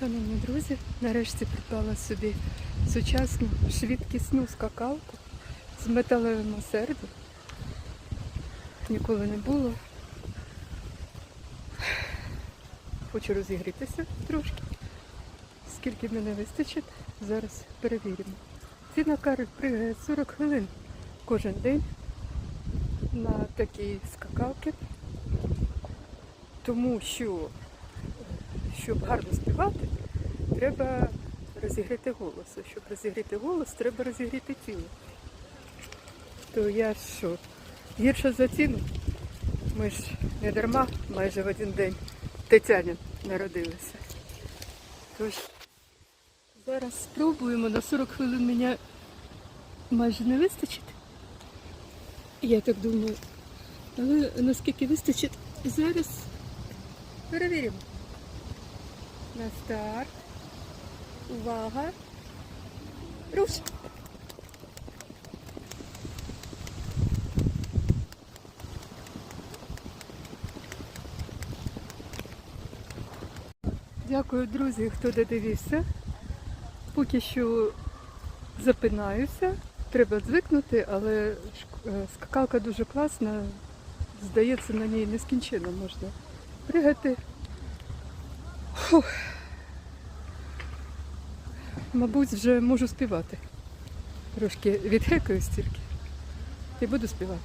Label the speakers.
Speaker 1: Шановні друзі, нарешті придбала собі сучасну швидкісну скакалку з металевим осердям. Ніколи не було. Хочу розігрітися трошки. Скільки мене вистачить, зараз перевіримо. Ціна кари пригає 40 хвилин кожен день на такі скакалки. Тому що щоб гарно співати, треба розігріти голос. А щоб розігріти голос, треба розігріти тіло. То я що, гірше за ціну? Ми ж не дарма майже в один день Тетянин народилися. Тож зараз спробуємо на 40 хвилин мене майже не вистачить. Я так думаю. Але наскільки вистачить, зараз перевіримо. На старт. Увага. Руш. Дякую, друзі, хто додивився. Поки що запинаюся. Треба звикнути, але е, скакалка дуже класна. Здається, на ній нескінченно можна пригати. Фух. Мабуть, вже можу співати. Трошки відхекаю стільки і буду співати.